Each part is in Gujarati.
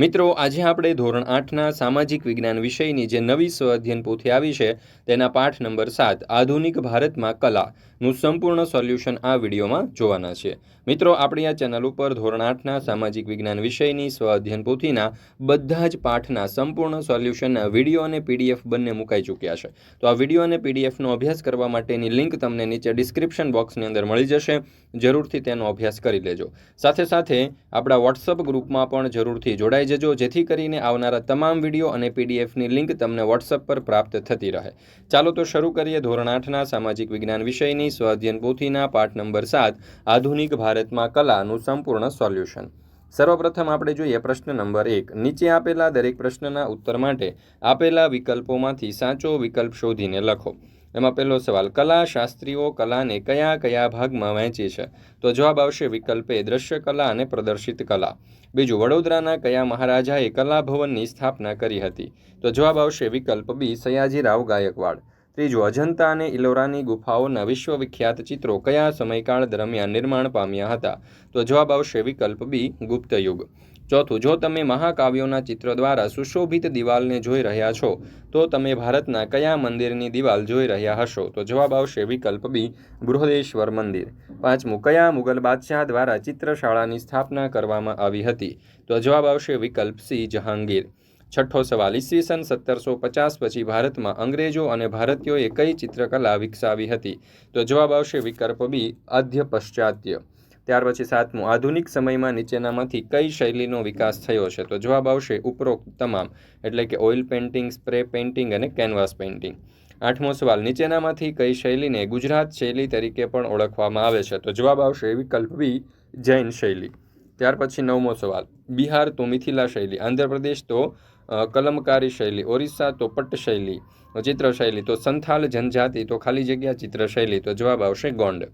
મિત્રો, આજે આપણે ધોરણ આઠના સામાજિક વિજ્ઞાન વિષયની જે નવી સ્વ અધ્યયન પોથી આવી છે, તેના પાઠ નંબર સાત, આધુનિક ભારતમાં કલાનું સંપૂર્ણ સોલ્યુશન આ વિડીયોમાં જોવાના છે. મિત્રો, આપણી આ ચેનલ ઉપર ધોરણ આઠના સામાજિક વિજ્ઞાન વિષયની સ્વ અધ્યયન પોથીના બધા જ પાઠના સંપૂર્ણ સોલ્યુશનના વીડિયો અને પીડીએફ બંને મુકાઈ ચૂક્યા છે. તો આ વીડિયો અને પીડીએફનો અભ્યાસ કરવા માટેની લિંક તમને નીચે ડિસ્ક્રિપ્શન બોક્સની અંદર મળી જશે. જરૂરથી તેનો અભ્યાસ કરી લેજો. સાથે સાથે આપણા વોટ્સઅપ ગ્રુપમાં પણ જરૂરથી જોડાઈ જજો જેથી કરીને આવનારા તમામ વીડિયો અને પીડીએફની લિંક તમને વોટ્સઅપ પર પ્રાપ્ત થતી રહે. ચાલો તો શરૂ કરીએ ધોરણ આઠના સામાજિક વિજ્ઞાન વિષયની સ્વાધ્યન પોથીના પાઠ નંબર સાત, આધુનિક ભારતમાં કલાનું સંપૂર્ણ સોલ્યુશન. સર્વપ્રથમ આપણે જોઈએ પ્રશ્ન નંબર એક. નીચે આપેલા દરેક પ્રશ્નના ઉત્તર માટે આપેલા વિકલ્પોમાંથી સાચો વિકલ્પ શોધીને લખો. એમાં પહેલો સવાલ, કલા શાસ્ત્રીઓ કલાને કયા કયા ભાગમાં વહેંચી છે? તો જવાબ આવશે, વિકલ્પ એ દ્રશ્ય કલા અને પ્રદર્શિત કલા. બીજું, વડોદરાના કયા મહારાજાએ કલા ભવનની સ્થાપના કરી હતી? તો જવાબ આવશે, વિકલ્પ બી સયાજીરાવ ગાયકવાડ. ત્રીજું, અજંતા અને ઇલોરાની ગુફાઓના વિશ્વવિખ્યાત ચિત્રો કયા સમયકાળ દરમિયાન નિર્માણ પામ્યા હતા? તો જવાબ આવશે વિકલ્પ બી, ગુપ્ત યુગ. ચોથું, જો તમે મહાકાવ્યોના ચિત્ર દ્વારા સુશોભિત દિવાલને જોઈ રહ્યા છો, તો તમે ભારતના કયા મંદિરની દિવાલ જોઈ રહ્યા હશો? તો જવાબ આવશે વિકલ્પ બી, બૃહદેશ્વર મંદિર. પાંચમું, કયા મુગલ બાદશાહ દ્વારા ચિત્રશાળાની સ્થાપના કરવામાં આવી હતી? તો જવાબ આવશે વિકલ્પ સી, જહાંગીર. છઠ્ઠો સવાલ, ઈસવીસન સત્તરસો પચાસ પછી ભારતમાં અંગ્રેજો અને ભારતીયોએ કઈ ચિત્રકલા વિકસાવી હતી? તો જવાબ આવશે વિકલ્પ બી, આદ્ય પશ્ચાત્ય ત્યાર પછી સાતમું, આધુનિક સમયમાં નીચેનામાંથી કઈ શૈલીનો વિકાસ થયો છે? તો જવાબ આવશે ઉપરોક્ત તમામ, એટલે કે ઓઇલ પેઇન્ટિંગ, સ્પ્રે પેઇન્ટિંગ અને કેનવાસ પેઇન્ટિંગ. આઠમો સવાલ, નીચેનામાંથી કઈ શૈલીને ગુજરાત શૈલી તરીકે પણ ઓળખવામાં આવે છે? તો જવાબ આવશે વિકલ્પ બી, જૈન શૈલી. ત્યાર પછી નવમો સવાલ, બિહાર તો મિથિલા શૈલી, આંધ્રપ્રદેશ તો કલમકારી શૈલી, ઓરિસ્સા તો પટ્ટ શૈલી ચિત્ર શૈલી તો સંથાલ જનજાતિ, તો ખાલી જગ્યા ચિત્ર શૈલી તો જવાબ આવશે ગોંડ.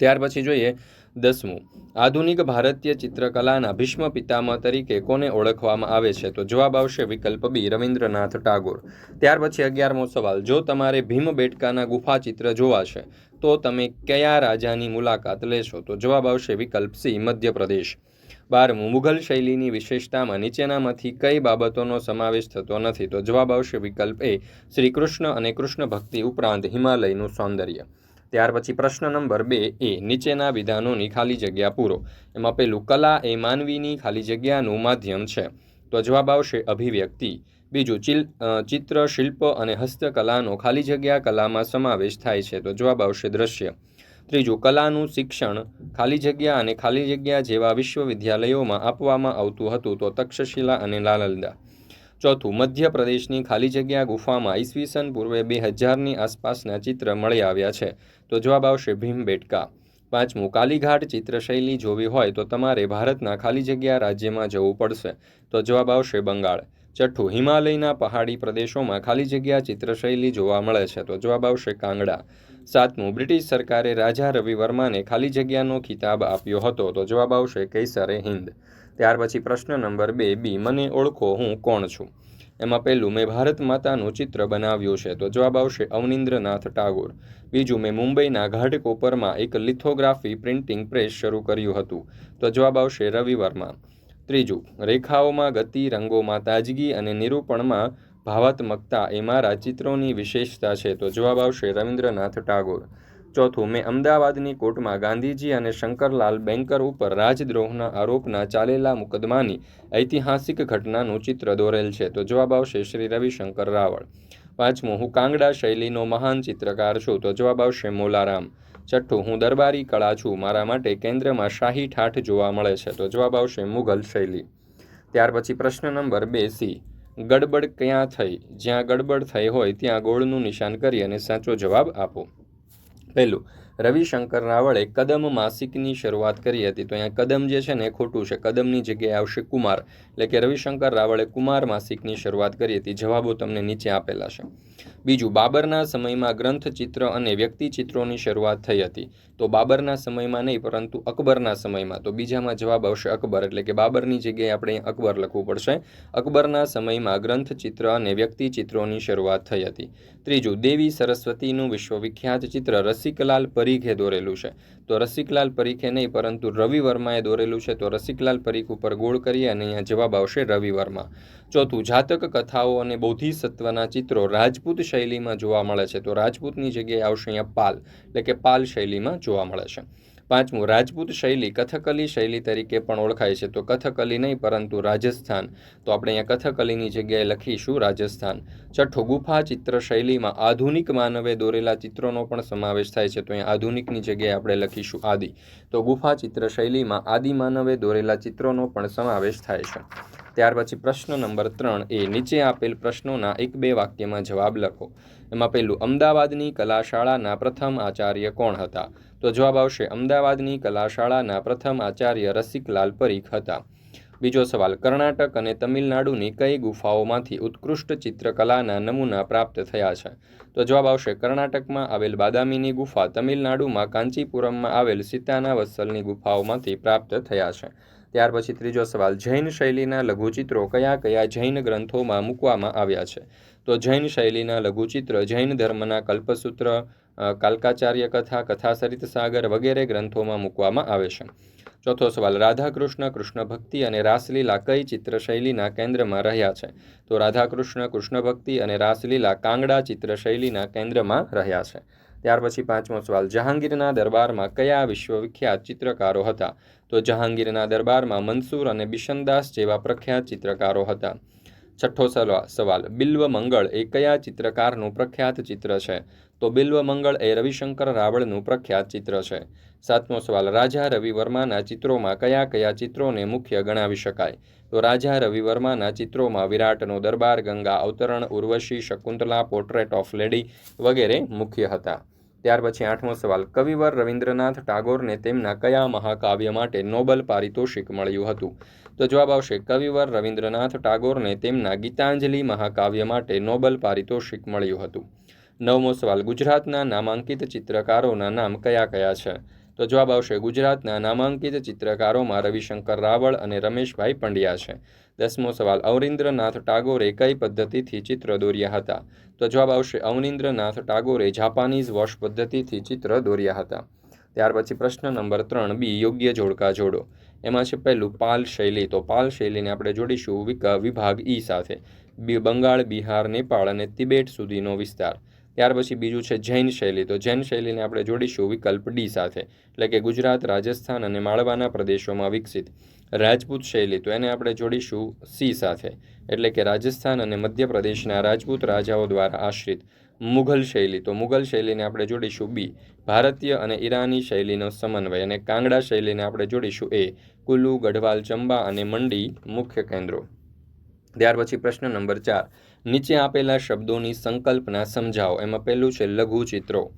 ત્યાર પછી જોઈએ દસમું. આધુનિક ભારતીય ચિત્રકલાના ભીષ્મ પિતામહ તરીકે કોને ઓળખવામાં આવે છે? તો જવાબ આવશે વિકલ્પ બી, રવિન્દ્રનાથ ટાગોર. ત્યાર પછી અગિયારમો સવાલ, જો તમારે ભીમ બેટકાના ગુફા ચિત્ર જોવા છે, તો તમે કયા રાજાની મુલાકાત લેશો? તો જવાબ આવશે વિકલ્પ સી, મધ્યપ્રદેશ. બારમું મુઘલ શૈલીની વિશેષતામાં નીચેનામાંથી કઈ બાબતોનો સમાવેશ થતો નથી તો જવાબ આવશે વિકલ્પ એ શ્રી કૃષ્ણ અને કૃષ્ણ ભક્તિ ઉપરાંત હિમાલયનું સૌંદર્ય. ત્યાર પછી પ્રશ્ન નંબર બે એ, નીચેના વિધાનોની ખાલી જગ્યા પૂરો. એમાં પેલું કલા એ માનવીની ખાલી જગ્યાનું માધ્યમ છે. તો જવાબ આવશે અભિવ્યક્તિ. બીજું, ચિલ ચિત્ર, શિલ્પ અને હસ્તકલાનો ખાલી જગ્યા કલામાં સમાવેશ થાય છે. તો જવાબ આવશે દ્રશ્ય. ત્રીજું, કલાનું શિક્ષણ ખાલી જગ્યા અને ખાલી જગ્યા જેવા વિશ્વવિદ્યાલયોમાં આપવામાં આવતું હતું તો તક્ષશિલા અને લાલંદા ચોથું, મધ્યપ્રદેશની ખાલી જગ્યા ગુફામાં ઈસવીસન પૂર્વે બે હજારની આસપાસના ચિત્ર મળી આવ્યા છે. તો જવાબ આવશે ભીમબેટકા પાંચમું, કાલીઘાટ ચિત્રશૈલી જોવી હોય તો તમારે ભારતના ખાલી જગ્યા રાજ્યમાં જવું પડશે. તો જવાબ આવશે બંગાળ. છઠ્ઠું, હિમાલયના પહાડી પ્રદેશોમાં ખાલી જગ્યા ચિત્રશૈલી જોવા મળે છે. તો જવાબ આવશે કાંગડા. સાતમું, બ્રિટિશ સરકારે રાજા રવિ વર્માને ખાલી જગ્યાનો ખિતાબ આપ્યો હતો. તો જવાબ આવશે કૈસરે હિન્દ. ત્યાર પછી પ્રશ્ન નંબર બે, બી, મને ઓળખો હું કોણ છું? એમાં પહેલું, મેં ભારત માતાનું ચિત્ર બનાવ્યું છે. તો જવાબ આવશે અવનિન્દ્રનાથ ટાગોર. બીજું, મેં મુંબઈના ઘાટકોપરમાં એક લિથોગ્રાફી પ્રિન્ટિંગ પ્રેસ શરૂ કર્યું હતું. તો જવાબ આવશે રવિ વર્મા. ત્રીજું, રેખાઓમાં ગતિ, રંગોમાં તાજગી અને નિરૂપણમાં ભાવાત્મકતા એ મારા ચિત્રોની વિશેષતા છે તો જવાબ આવશે રવિન્દ્રનાથ ટાગોર. ચોથું, મેં અમદાવાદની કોર્ટમાં ગાંધીજી અને શંકરલાલ બેન્કર ઉપર રાજદ્રોહના આરોપના ચાલેલા મુકદમાની ઐતિહાસિક ઘટનાનું ચિત્ર દોરેલ છે તો જવાબ આવશે શ્રી રવિશંકર રાવળ. પાંચમું, હું કાંગડા શૈલીનો મહાન ચિત્રકાર છું તો જવાબ આવશે મોલારામ. છઠ્ઠું, હું દરબારી કળા છું, મારા માટે કેન્દ્રમાં શાહી ઠાઠ જોવા મળે છે તો જવાબ આવશે મુઘલ શૈલી. ત્યાર પછી પ્રશ્ન નંબર બે સી ગડબડ ક્યાં થઈ? જ્યાં ગડબડ થઈ હોય, ત્યાં ગોળનું નિશાન કરી અને સાચો જવાબ આપો. પહેલું, રવિશંકર રાવળે કદમ માસિકની શરૂઆત કરી હતી. તો અહીંયા કદમ જે છે ને, એ ખોટું છે. કદમની જગ્યાએ આવશે કુમાર. એટલે કે રવિશંકર રાવળે કુમાર માસિકની શરૂઆત કરી હતી. જવાબો તમને નીચે આપેલા છે. બીજું, બાબરના સમયમાં ગ્રંથ ચિત્ર અને વ્યક્તિચિત્રોની શરૂઆત થઈ હતી. તો બાબરના સમયમાં નહીં, પરંતુ અકબરના સમયમાં. તો બીજામાં જવાબ આવશે અકબર, એટલે કે બાબરની જગ્યાએ આપણે અકબર લખવું પડશે. અકબરના સમયમાં ગ્રંથ ચિત્ર અને વ્યક્તિ ચિત્રોની શરૂઆત થઈ હતી. ત્રીજું, દેવી સરસ્વતીનું વિશ્વવિખ્યાત ચિત્ર રસિકલાલ પરીખે દોરેલું છે. તો રસિકલાલ પરીખે નહીં, પરંતુ રવિ વર્માએ દોરેલું છે. તો રસિકલાલ પરીખ ઉપર ગોળ કરીએ અને અહીંયા જવાબ આવશે રવિ વર્મા. ચોથું, જાતક કથાઓ અને બોધિસત્વના ચિત્રો રાજપૂત શૈલીમાં જોવા મળે છે. તો રાજપૂતની જગ્યાએ આવશે અહીંયા પાલ, એટલે કે પાલ શૈલીમાં જોવા મળે છે. પાંચમું, રાજપૂત શૈલી કથકલી શૈલી તરીકે પણ ઓળખાય છે. તો કથકલી નહીં, પરંતુ રાજસ્થાન. તો આપણે અહીંયા કથકલીની જગ્યાએ લખીશું રાજસ્થાન. છઠ્ઠું, ગુફા ચિત્ર શૈલીમાં આધુનિક માનવે દોરેલા ચિત્રોનો પણ સમાવેશ થાય છે. તો અહીંયા આધુનિકની જગ્યાએ આપણે લખીશું આદિ. તો ગુફા ચિત્ર શૈલીમાં આદિ માનવે દોરેલા ચિત્રોનો પણ સમાવેશ થાય છે. ત્યાર પછી પ્રશ્ન નંબર ત્રણ એ નીચે આપેલ પ્રશ્નોના એક બે વાક્યમાં જવાબ લખો. એમાં પહેલું, અમદાવાદની કલાશાળાના પ્રથમ આચાર્ય કોણ હતા? તો જવાબ આવશે, અમદાવાદની કલાશાળાના પ્રથમ આચાર્ય રસિકલાલ પરીખ હતા. બીજો સવાલ, કર્ણાટક અને તમિલનાડુની કઈ ગુફાઓમાંથી ઉત્કૃષ્ટ ચિત્રકલાના નમૂના પ્રાપ્ત થયા છે? તો જવાબ આવશે, કર્ણાટકમાં આવેલ બાદામીની ગુફા, તમિલનાડુમાં કાંચીપુરમમાં આવેલ સીતાના વત્સલની ગુફાઓમાંથી પ્રાપ્ત થયા છે. ત્યાર પછી ત્રીજો સવાલ, જૈન શૈલીના લઘુચિત્રો કયા કયા જૈન ગ્રંથોમાં મૂકવામાં આવ્યા છે? તો જૈન શૈલીના લઘુચિત્ર, જૈન ધર્મના કલ્પસૂત્ર કાલકાચાર્ય કથા, કથાસરિત સાગર વગેરે ગ્રંથોમાં મૂકવામાં આવે છે. ચોથો સવાલ, રાધાકૃષ્ણ કૃષ્ણ ભક્તિ અને રાસલીલા કઈ ચિત્રશૈલીના કેન્દ્રમાં રહ્યા છે? તો રાધાકૃષ્ણ કૃષ્ણ ભક્તિ અને રાસલીલા કાંગડા ચિત્રશૈલીના કેન્દ્રમાં રહ્યા છે. ત્યાર પછી પાંચમો સવાલ, જહાંગીરના દરબારમાં કયા વિશ્વવિખ્યાત ચિત્રકારો હતા? તો જહાંગીરના દરબારમાં મનસૂર અને બિશનદાસ જેવા પ્રખ્યાત ચિત્રકારો હતા. છઠ્ઠો સવાલ, બિલ્વ મંગળ એ કયા ચિત્રકારનું પ્રખ્યાત ચિત્ર છે? તો બિલ્વ મંગળ એ રવિશંકર રાવળનું પ્રખ્યાત ચિત્ર છે. સાતમો સવાલ, રાજા રવિ વર્માના ચિત્રોમાં કયા કયા ચિત્રોને મુખ્ય ગણાવી શકાય? તો રાજા રવિ વર્માના ચિત્રોમાં વિરાટનો દરબાર, ગંગા અવતરણ, Urvashi, Shakuntala portrait of lady વગેરે મુખ્ય હતા. ત્યાર પછી આઠમો સવાલ, કવિવર રવિન્દ્રનાથ ટાગોરને તેમના કયા મહાકાવ્ય માટે નોબલ પારિતોષિક મળ્યું હતું? તો જવાબ આવશે, કવિવર રવિન્દ્રનાથ ટાગોરને તેમના ગીતાંજલિ મહાકાવ્ય માટે નોબલ પારિતોષિક મળ્યું હતું. નવમો સવાલ, ગુજરાતના નામાંકિત ચિત્રકારોના નામ કયા કયા છે? તો જવાબ આવશે, ગુજરાતના નામાંકિત ચિત્રકારોમાં રવિશંકર રાવળ અને રમેશભાઈ પંડ્યા છે. દસમો સવાલ અવરિન્દ્રનાથ ટાગોરે કઈ પદ્ધતિથી ચિત્ર દોર્યા હતા? તો જવાબ આવશે, અવનિન્દ્રનાથ ટાગોરે જાપાનીઝ વોશ પદ્ધતિથી ચિત્ર દોર્યા હતા. ત્યાર પછી પ્રશ્ન નંબર ત્રણ, બી, યોગ્ય જોડકા જોડો. એમાં છે પહેલું, પાલ શૈલી. તો પાલ શૈલીને આપણે જોડીશું વિભાગ ઈ સાથે. બંગાળ, બિહાર, નેપાળ અને તિબેટ સુધીનો વિસ્તાર. ત્યાર પછી બીજું છે, જૈન શૈલી. તો જૈન શૈલીને આપણે જોડીશું વિકલ્પ ડી સાથે, એટલે કે ગુજરાત, રાજસ્થાન અને માળવાના પ્રદેશોમાં વિકસિત. રાજપૂત શૈલી. તો એને આપણે જોડીશું સી સાથે. એટલે કે રાજસ્થાન અને મધ્યપ્રદેશના રાજપૂત રાજાઓ દ્વારા આશ્રિત મુઘલ શૈલી. તો મુઘલ શૈલીને આપણે જોડીશું બી. ભારતીય અને ઈરાની શૈલીનો સમન્વય અને કાંગડા શૈલીને આપણે જોડીશું એ. કુલ્લુ, ગઢવાલ, ચંબા અને મંડી મુખ્ય કેન્દ્રો. ત્યાર પછી પ્રશ્ન નંબર ચાર. નીચે આપેલા શબ્દોની સંકલ્પના સમજાવો. એમાં પહેલું છે લઘુ ચિત્રો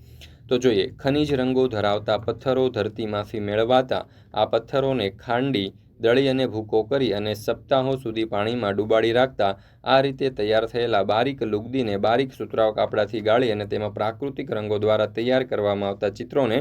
તો જોઈએ, ખનિજ રંગો ધરાવતા પથ્થરો ધરતીમાંથી મેળવાતા આ પથ્થરોને ખાંડી દળી અને ભૂકો કરી અને સપ્તાહો સુધી પાણીમાં ડૂબાડી રાખતા આ રીતે તૈયાર થયેલા બારીક લુગદીને બારીક સુતરાવ કાપડાથી ગાળી અને તેમાં પ્રાકૃતિક રંગો દ્વારા તૈયાર કરવામાં આવતા ચિત્રોને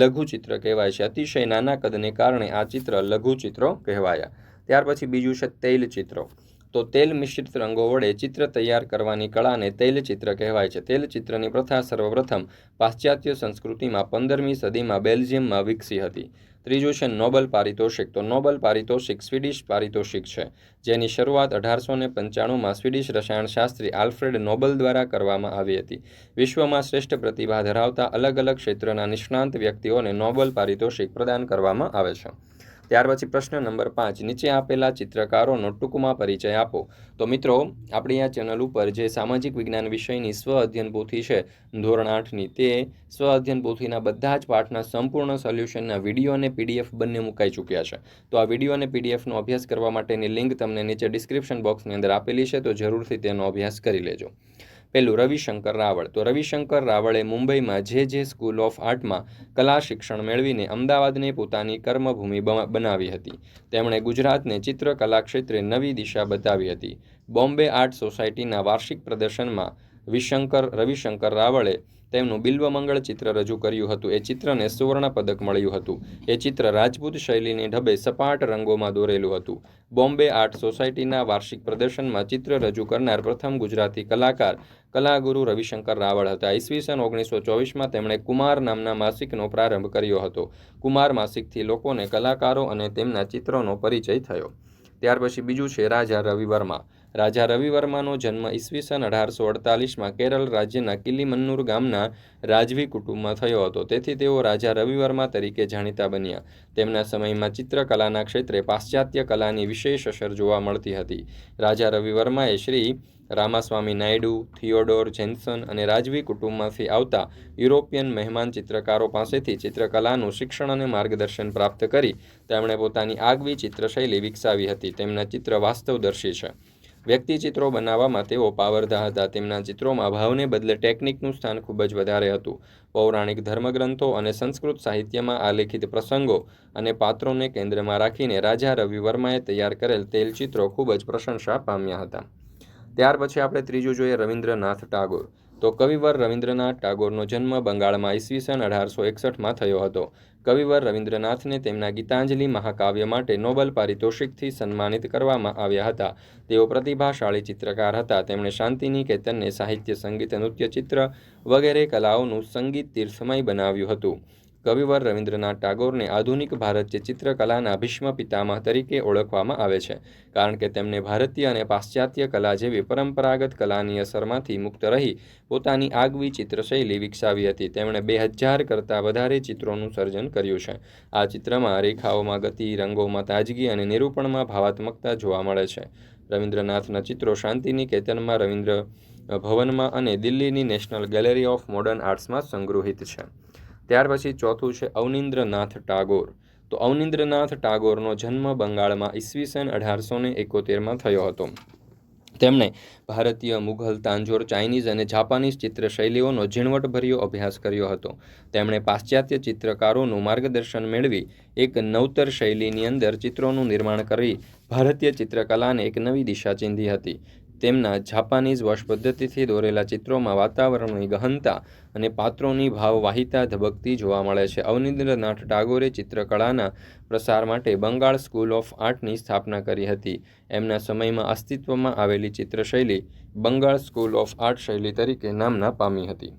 લઘુચિત્ર કહેવાય છે. અતિશય નાના કદને કારણે આ ચિત્ર લઘુચિત્રો કહેવાયા. ત્યાર પછી બીજું છે તૈલ ચિત્રો. તો તેલ મિશ્રિત રંગો વડે ચિત્ર તૈયાર કરવાની કળાને તૈલચિત્ર કહેવાય છે. તૈલચિત્રની પ્રથા સર્વપ્રથમ પાશ્ચાત્ય સંસ્કૃતિમાં પંદરમી સદીમાં બેલ્જિયમમાં વિકસી હતી. ત્રીજું છે નોબલ પારિતોષિક. તો નોબલ પારિતોષિક સ્વીડિશ પારિતોષિક છે. જેની શરૂઆત અઢારસો ને પંચાણુંમાં સ્વીડિશ રસાયણશાસ્ત્રી આલ્ફ્રેડ નોબલ દ્વારા કરવામાં આવી હતી. વિશ્વમાં શ્રેષ્ઠ પ્રતિભા ધરાવતા અલગ અલગ ક્ષેત્રના નિષ્ણાંત વ્યક્તિઓને નોબલ પારિતોષિક પ્રદાન કરવામાં આવે છે. ત્યાર પછી પ્રશ્ન નંબર પાંચ, નીચે આપેલા ચિત્રકારોનો ટૂંકમાં પરિચય આપો. તો મિત્રો, આપણી આ ચેનલ ઉપર જે સામાજિક વિજ્ઞાન વિષયની સ્વ અધ્યયન પોથી છે, ધોરણ આઠની, તે સ્વ અધ્યયન પોથીના બધા જ પાઠના સંપૂર્ણ સોલ્યુશનના વીડિયો અને પીડીએફ બંને મુકાઈ ચૂક્યા છે. તો આ વીડિયો અને પીડીએફનો અભ્યાસ કરવા માટેની લિંક તમને નીચે ડિસ્ક્રિપ્શન બોક્સની અંદર આપેલી છે, તો જરૂરથી તેનો અભ્યાસ કરી લેજો. પેલું રવિશંકર રાવળ. તો રવિશંકર રાવળે મુંબઈમાં જે જે સ્કૂલ ઓફ આર્ટમાં કલા શિક્ષણ મેળવીને અમદાવાદને પોતાની કર્મભૂમિ બનાવી હતી. તેમણે ગુજરાતને ચિત્રકલા ક્ષેત્રે નવી દિશા બતાવી હતી. બોમ્બે આર્ટ સોસાયટીના વાર્ષિક પ્રદર્શનમાં વિશંકર, રવિશંકર રાવળે તેમનું બિલ્વમંગળ ચિત્ર રજૂ કર્યું હતું. એ ચિત્રને સુવર્ણ પદક મળ્યું હતું. એ ચિત્ર રાજપૂત શૈલીની ઢબે સપાટ રંગોમાં દોરેલું હતું. બોમ્બે આર્ટ સોસાયટીના વાર્ષિક પ્રદર્શનમાં ચિત્ર રજૂ કરનાર પ્રથમ ગુજરાતી કલાકાર કલાગુરુ રવિશંકર રાવળ હતા. ઈસવીસન ઓગણીસો ચોવીસમાં તેમણે કુમાર નામના માસિકનો પ્રારંભ કર્યો હતો. કુમાર માસિકથી લોકોને કલાકારો અને તેમના ચિત્રોનો પરિચય થયો. ત્યાર પછી બીજું છે રાજા રવિ વર્મા. રાજા રવિવર્માનો જન્મ ઈસવીસન અઢારસો અડતાલીસમાં કેરળ રાજ્યના કિલીમન્નુર ગામના રાજવી કુટુંબમાં થયો હતો. તેથી તેઓ રાજા રવિવર્મા તરીકે જાણીતા બન્યા. તેમના સમયમાં ચિત્રકલાના ક્ષેત્રે પાશ્ચાત્ય કલાની વિશેષ અસર જોવા મળતી હતી. રાજા રવિવર્માએ શ્રી રામાસ્વામી નાયડુ, થિયોડોર જેન્સન અને રાજવી કુટુંબમાંથી આવતા યુરોપિયન મહેમાન ચિત્રકારો પાસેથી ચિત્રકલાનું શિક્ષણ અને માર્ગદર્શન પ્રાપ્ત કરી તેમણે પોતાની આગવી ચિત્રશૈલી વિકસાવી હતી. તેમના ચિત્ર વાસ્તવદર્શી છે. વ્યક્તિચિત્રો બનાવવામાં તેઓ પાવરધા હતા. તેમના ચિત્રોમાં ભાવને બદલે ટેકનિકનું સ્થાન ખૂબ જ વધારે હતું. પૌરાણિક ધર્મગ્રંથો અને સંસ્કૃત સાહિત્યમાં આલેખિત પ્રસંગો અને પાત્રોને કેન્દ્રમાં રાખીને રાજા રવિ વર્માએ તૈયાર કરેલ તેલચિત્રો ખૂબ જ પ્રશંસા પામ્યા હતા. ત્યાર પછી આપણે ત્રીજું જોઈએ રવિન્દ્રનાથ ટાગોર. તો કવિવર રવિન્દ્રનાથ ટાગોરનો જન્મ બંગાળમાં ઈસવીસન અઢારસો એકસઠમાં થયો હતો. કવિવર રવિન્દ્રનાથને તેમના ગીતાંજલિ મહાકાવ્ય માટે નોબલ પારિતોષિકથી સન્માનિત કરવામાં આવ્યા હતા. તેઓ પ્રતિભાશાળી ચિત્રકાર હતા. તેમણે શાંતિનિકેતનને સાહિત્ય, સંગીત, નૃત્ય, ચિત્ર વગેરે કલાઓનું સંગીત તીર્થમય બનાવ્યું હતું. કવિવર રવિન્દ્રનાથ ટાગોરને આધુનિક ભારતીય ચિત્રકલાના ભીષ્મ પિતામહ તરીકે ઓળખવામાં આવે છે, કારણ કે તેમણે ભારતીય અને પાશ્ચાત્ય કલા જેવી પરંપરાગત કલાની અસરમાંથી મુક્ત રહી પોતાની આગવી ચિત્રશૈલી વિકસાવી હતી. તેમણે બે હજાર કરતાં વધારે ચિત્રોનું સર્જન કર્યું છે. આ ચિત્રમાં રેખાઓમાં ગતિ, રંગોમાં તાજગી અને નિરૂપણમાં ભાવાત્મકતા જોવા મળે છે. રવિન્દ્રનાથના ચિત્રો શાંતિનિકેતનમાં રવિન્દ્ર ભવનમાં અને દિલ્હીની નેશનલ ગેલેરી ઓફ મોડર્ન આર્ટ્સમાં સંગૃહિત છે. ત્યાર પછી ચોથું છે અવનિન્દ્રનાથ ટાગોર. તો અવનિન્દ્રનાથ ટાગોરનો જન્મ બંગાળમાં ઈસવીસન અઢારસો ને એકોતેરમાં થયો હતો. તેમણે ભારતીય મુઘલ, તાંજોર, ચાઇનીઝ અને જાપાનીઝ ચિત્રશૈલીઓનો ઝીણવટભર્યો અભ્યાસ કર્યો હતો. તેમણે પાશ્ચાત્ય ચિત્રકારોનું માર્ગદર્શન મેળવી એક નવતર શૈલીની અંદર ચિત્રોનું નિર્માણ કરી ભારતીય ચિત્રકલાને એક નવી દિશા ચીંધી હતી. તેમના જાપાનીઝ વશ પદ્ધતિથી દોરેલા ચિત્રોમાં વાતાવરણની ગહનતા અને પાત્રોની ભાવવાહિતા ધબકતી જોવા મળે છે. અવનિન્દ્રનાથ ટાગોરે ચિત્રકળાના પ્રસાર માટે બંગાળ સ્કૂલ ઓફ આર્ટની સ્થાપના કરી હતી. એમના સમયમાં અસ્તિત્વમાં આવેલી ચિત્રશૈલી બંગાળ સ્કૂલ ઓફ આર્ટ શૈલી તરીકે નામના પામી હતી.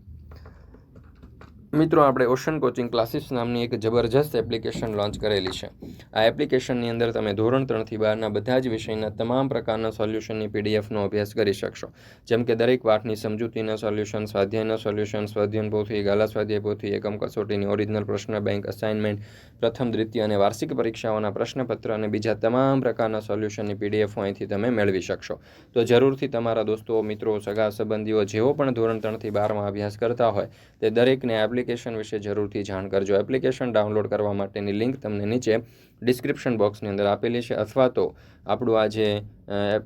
મિત્રો, આપણે ઓશન કોચિંગ ક્લાસીસ નામની એક જબરજસ્ત એપ્લિકેશન લોન્ચ કરેલી છે. આ એપ્લિકેશનની અંદર તમે ધોરણ ત્રણથી બારના બધા જ વિષયના તમામ પ્રકારના સોલ્યુશનની પીડીએફનો અભ્યાસ કરી શકશો. જેમ કે દરેક પાઠની સમજૂતીના સોલ્યુશન, સ્વાધ્યાયના સોલ્યુશન સ્વાધ્યન પોથી, ગાલા સ્વાધ્યાય પોથી, એકમ કસોટીની ઓરિજિનલ પ્રશ્ન, બેંક અસાઇનમેન્ટ પ્રથમ, દ્વિતીય અને વાર્ષિક પરીક્ષાઓના પ્રશ્નપત્ર અને બીજા તમામ પ્રકારના સોલ્યુશનની પીડીએફ અહીંથી તમે મેળવી શકશો. તો જરૂરથી તમારા દોસ્તો, મિત્રો, સગા, સંબંધીઓ, જેઓ પણ ધોરણ ત્રણથી બારમાં અભ્યાસ કરતા હોય, તે દરેકને એપ્લિકેશન વિશે જરૂરથી જાણ કરજો. એપ્લિકેશન ડાઉનલોડ કરવા માટેની લિંક તમને નીચે ડિસ્ક્રિપ્શન બોક્સની અંદર આપેલી છે. અથવા તો આપણું આ જે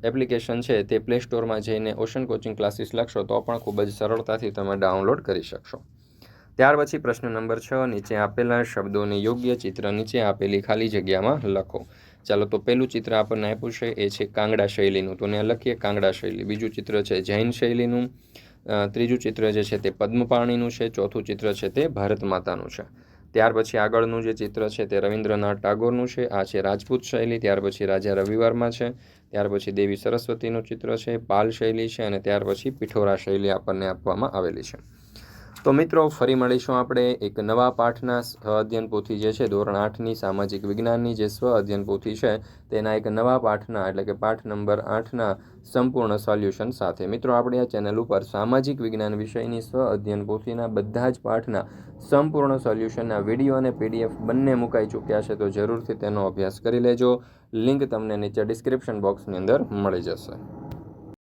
એપ્લિકેશન છે તે પ્લે સ્ટોરમાં જઈને ઓશન કોચિંગ ક્લાસીસ લખશો તો પણ ખૂબ જ સરળતાથી તમે ડાઉનલોડ કરી શકશો. ત્યાર પછી પ્રશ્ન નંબર છ, નીચે આપેલા શબ્દોને યોગ્ય ચિત્ર નીચે આપેલી ખાલી જગ્યામાં લખો. ચાલો તો પહેલું ચિત્ર આપણને આપ્યું છે એ છે કાંગડા શૈલીનું. તો ને લખીએ કાંગડા શૈલી. બીજું ચિત્ર છે જૈન શૈલીનું. ત્રીજું ચિત્ર જે છે તે પદ્મપાણીનું છે, ચોથું ચિત્ર છે તે ભારત માતાનું છે. ત્યાર પછી આગળનું જે ચિત્ર છે તે રવિન્દ્રનાથ ટાગોરનું છે, આ છે રાજપૂત શૈલી, ત્યાર પછી રાજા રવિવારમાં છે, ત્યાર પછી દેવી સરસ્વતીનું ચિત્ર છે, પાલ શૈલી છે અને ત્યાર પછી પિઠોરા શૈલી આપણને આપવામાં આવેલી છે. તો મિત્રો, ફરી મળીશું આપણે એક નવા પાઠના અધ્યયન પોથી જે છે, ધોરણ આઠની સામાજિક વિજ્ઞાનની જે સ્વ અધ્યયન પોથી છે, તેના એક નવા પાઠના, એટલે કે પાઠ નંબર આઠના સંપૂર્ણ સોલ્યુશન સાથે. મિત્રો, આપણે આ ચેનલ ઉપર સામાજિક વિજ્ઞાન વિષયની સ્વ અધ્યયન પોથીના બધા જ પાઠના સંપૂર્ણ સોલ્યુશનના વીડિયો અને પીડીએફ બંને મુકાઈ ચૂક્યા છે, તો જરૂરથી તેનો અભ્યાસ કરી લેજો. લિંક તમને નીચે ડિસ્ક્રિપ્શન બોક્સની અંદર મળી જશે.